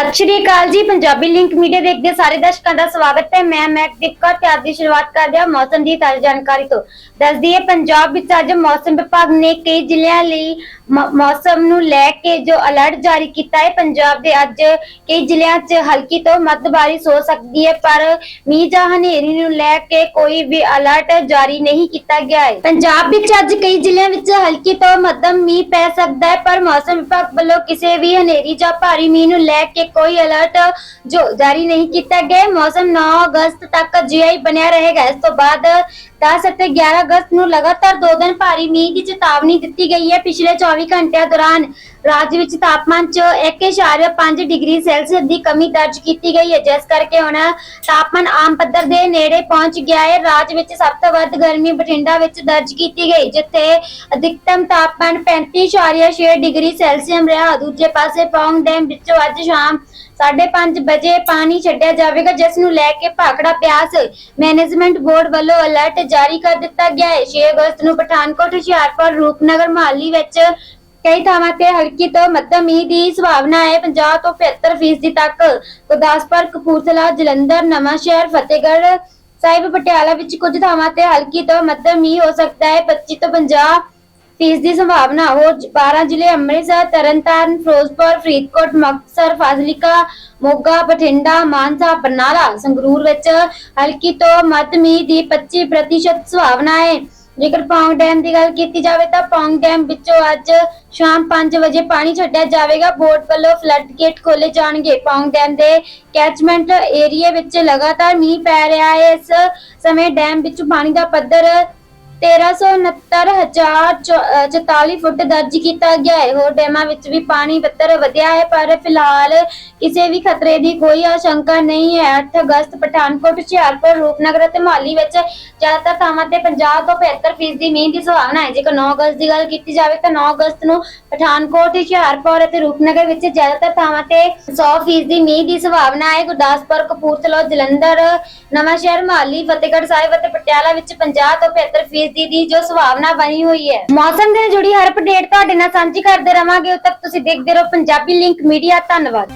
ਸਤਿ ਸ਼੍ਰੀ ਅਕਾਲ ਜੀ, Punjabi link media ਦੇਖਦੇ ਸਾਰੇ ਦਰਸ਼ਕਾਂ ਦਾ ਸਵਾਗਤ ਹੈ। ਮੈਂ ਮੈਕ ਦਿੱਕਾ ਤੇ ਅੱਜ ਦੀ ਸ਼ੁਰੂਆਤ ਕਰਦੇ ਹਾਂ ਮੌਸਮ ਦੀ ਤਾਜ਼ਾ ਜਾਣਕਾਰੀ ਤੋਂ। ਦੱਸਦੀ ਹੈ, ਪੰਜਾਬ ਵਿੱਚ ਅੱਜ ਮੌਸਮ ਵਿਭਾਗ ਨੇ ਕਈ ਜ਼ਿਲ੍ਹਿਆਂ ਲਈ ਮੌਸਮ ਨੂੰ ਲੈ ਕੇ ਜੋ ਅਲਰਟ ਜਾਰੀ ਕੀਤਾ ਹੈ, ਪੰਜਾਬ ਦੇ ਅੱਜ ਕਈ ਜ਼ਿਲ੍ਹਿਆਂ 'ਚ ਹਲਕੀ ਤੋਂ ਮੱਧ ਬਾਰਿਸ਼ ਹੋ ਸਕਦੀ ਹੈ, ਪਰ ਮੀਂਹ ਜਾਂ ਹਨੇਰੀ ਨੂੰ ਲੈ ਕੇ ਕੋਈ ਵੀ ਅਲਰਟ ਜਾਰੀ ਨਹੀਂ ਕੀਤਾ ਗਿਆ ਹੈ। ਪੰਜਾਬ ਵਿੱਚ ਅੱਜ ਕਈ ਜ਼ਿਲ੍ਹਿਆਂ ਵਿੱਚ ਹਲਕੀ ਤੋਂ ਮੱਧਮ ਮੀਂਹ ਪੈ ਸਕਦਾ ਹੈ, ਪਰ ਮੌਸਮ ਵਿਭਾਗ ਵੱਲੋਂ ਕਿਸੇ ਵੀ ਹਨੇਰੀ ਜਾਂ ਭਾਰੀ ਮੀਂਹ ਨੂੰ ਲੈ ਕੇ ਕੋਈ ਅਲਰਟ ਜੋ ਜਾਰੀ ਨਹੀਂ ਕੀਤਾ ਗਿਆ ਹੈ। ਮੌਸਮ 9 ਅਗਸਤ ਤੱਕ ਜਿਹਾ ਹੀ ਬਣਿਆ ਰਹੇਗਾ ਇਸ ਤੋਂ ਬਾਅਦ 10 ਅਤੇ 11 ਅਗਸਤ ਨੂੰ ਲਗਾਤਾਰ ਦੋ ਦਿਨ ਭਾਰੀ ਮੀਂਹ ਦੀ ਚੇਤਾਵਨੀ ਦਿੱਤੀ ਗਈ ਹੈ। ਪਿਛਲੇ 24 ਘੰਟਿਆਂ ਦੌਰਾਨ ਰਾਜ ਵਿੱਚ ਤਾਪਮਾਨ 'ਚ 1.5 ਡਿਗਰੀ ਸੈਲਸੀਅਸ ਦੀ ਕਮੀ ਦਰਜ ਕੀਤੀ ਗਈ ਹੈ। ਜਿਸ ਕਰਕੇ ਹੁਣ ਤਾਪਮਾਨ ਆਮ ਪੱਧਰ ਦੇ ਨੇੜੇ ਪਹੁੰਚ ਗਿਆ ਹੈ। ਰਾਜ ਵਿੱਚ ਸਭ ਤੋਂ ਵੱਧ ਗਰਮੀ ਬਠਿੰਡਾ ਵਿੱਚ ਦਰਜ ਕੀਤੀ ਗਈ, ਜਿੱਥੇ ਅਧਿਕਤਮ ਤਾਪਮਾਨ 35.6 ਡਿਗਰੀ ਸੈਲਸੀਅਸ ਰਿਹਾ। ਦੂਜੇ ਪਾਸੇ ਪੌਂਗ ਡੈਮ ਵਿੱਚੋਂ ਅੱਜ ਸ਼ਾਮ 5:30 ਵਜੇ ਪਾਣੀ ਛੱਡਿਆ ਜਾਵੇਗਾ, ਜਿਸ ਨੂੰ ਲੈ ਕੇ ਭਾਖੜਾ ਪਿਆਸ ਮੈਨੇਜਮੈਂਟ ਬੋਰਡ ਵੱਲੋਂ ਅਲਰਟ ਜਾਰੀ ਕਰ ਦਿੱਤਾ ਗਿਆ ਹੈ। 6 ਅਗਸਤ ਨੂੰ ਪਠਾਨਕੋਟ, ਹੁਸ਼ਿਆਰਪੁਰ, ਰੂਪਨਗਰ, ਮਹਾਲੀ ਵਿੱਚ ਕਈ ਥਾਵਾਂ ਤੇ ਹਲਕੀ ਤੋਂ ਮੱਧਮ ਮੀਂਹ ਦੀ ਸੰਭਾਵਨਾ ਹੈ। 50 ਤੋਂ 75% ਤੱਕ ਗੁਰਦਾਸਪੁਰ, ਕਪੂਰਥਲਾ, ਜਲੰਧਰ, ਨਵਾਂਸ਼ਹਿਰ, ਫਤਿਹਗੜ੍ਹ ਸਾਹਿਬ, ਪਟਿਆਲਾ ਵਿੱਚ ਕੁਝ ਥਾਵਾਂ ਤੇ ਹਲਕੀ ਤੋਂ ਮੱਧਮ ਮੀਂਹ ਹੋ ਸਕਦਾ ਹੈ। 25 ਤੋਂ 50 ਫੀਸ ਦੀ ਸੰਭਾਵਨਾ ਹੋਰ 12 ਜ਼ਿਲ੍ਹੇ ਅੰਮ੍ਰਿਤਸਰ, ਤਰਨਤਾਰਨ, ਫਿਰੋਜ਼ਪੁਰ, ਫਰੀਦਕੋਟ, ਮੁਕਤਸਰ, ਫਾਜ਼ਿਲਕਾ, ਮੋਗਾ, ਬਠਿੰਡਾ, ਮਾਨਸਾ, ਬਰਨਾਲਾ। ਸੰਗਰੂਰ ਵਿੱਚ ਹਲਕੀ ਤੋਂ ਮੱਧ ਦੀ 25% ਸੰਭਾਵਨਾ ਹੈ। ਜੇਕਰ ਪੌਂਗ ਡੈਮ ਦੀ ਗੱਲ ਕੀਤੀ ਜਾਵੇ ਤਾਂ ਪੌਂਗ ਡੈਮ ਵਿੱਚੋਂ ਅੱਜ ਸ਼ਾਮ 5 ਵਜੇ ਪਾਣੀ ਛੱਡਿਆ ਜਾਵੇਗਾ। ਬੋਰਡ ਵੱਲੋਂ ਫਲੱਡ ਗੇਟ ਖੋਲੇ ਜਾਣਗੇ। ਪੌਂਗ ਡੈਮ ਦੇ ਕੈਚਮੈਂਟ ਏਰੀਆ ਵਿੱਚ ਲਗਾਤਾਰ ਮੀਂਹ ਪੈ ਰਿਹਾ ਹੈ। ਇਸ ਸਮੇਂ ਡੈਮ ਵਿੱਚ ਪਾਣੀ ਦਾ ਪੱਧਰ 136944 ਫੁੱਟ ਦਰਜ ਕੀਤਾ ਗਿਆ ਹੈ। ਹੋਰ ਡੈਮਾਂ ਵਿੱਚ ਵੀ ਪਾਣੀ ਪੱਧਰ ਵਧਿਆ ਹੈ, ਪਰ ਫਿਲਹਾਲ ਕਿਸੇ ਵੀ ਖਤਰੇ ਦੀ ਕੋਈ ਆਸ਼ੰਕਾ ਨਹੀਂ ਹੈ। 8 ਅਗਸਤ ਪਠਾਨਕੋਟ, ਹੁਸ਼ਿਆਰਪੁਰ, ਰੂਪਨਗਰ ਅਤੇ ਮੋਹਾਲੀ ਵਿੱਚ ਜ਼ਿਆਦਾਤਰ ਥਾਵਾਂ ਤੇ 50 ਤੋਂ 75 ਫੀਸਦੀ ਦੀ ਮੀਂਹ ਦੀ ਸੰਭਾਵਨਾ ਹੈ। ਜੇਕਰ 9 ਅਗਸਤ ਦੀ ਗੱਲ ਕੀਤੀ ਜਾਵੇ ਤਾਂ 9 ਅਗਸਤ ਨੂੰ ਪਠਾਨਕੋਟ, ਹੁਸ਼ਿਆਰਪੁਰ ਅਤੇ ਰੂਪਨਗਰ ਵਿੱਚ ਜ਼ਿਆਦਾਤਰ ਥਾਵਾਂ ਤੇ 100 ਫੀਸਦੀ ਦੀ ਮੀਂਹ ਦੀ ਸੰਭਾਵਨਾ ਹੈ। ਗੁਰਦਾਸਪੁਰ, ਕਪੂਰਥਲਾ, ਜਲੰਧਰ, ਨਵਾਂਸ਼ਹਿਰ, ਮੋਹਾਲੀ, ਫਤਿਹਗੜ੍ਹ ਸਾਹਿਬ ਅਤੇ ਪਟਿਆਲਾ ਵਿੱਚ 50 ਤੋਂ 75 ਫੀਸਦੀ ਦੀ ਜੋ ਸੰਭਾਵਨਾ ਬਣੀ ਹੋਈ ਹੈ। ਮੌਸਮ ਦੇ ਜੁੜੀ ਹਰ ਅਪਡੇਟ ਤੁਹਾਡੇ ਨਾਲ ਸਾਂਝੀ ਕਰਦੇ ਰਵਾਂਗੇ। ਉਦੋਂ ਤੱਕ ਤੁਸੀਂ ਦੇਖਦੇ ਰਹੋ ਪੰਜਾਬੀ ਲਿੰਕ ਮੀਡੀਆ ਧੰਨਵਾਦ।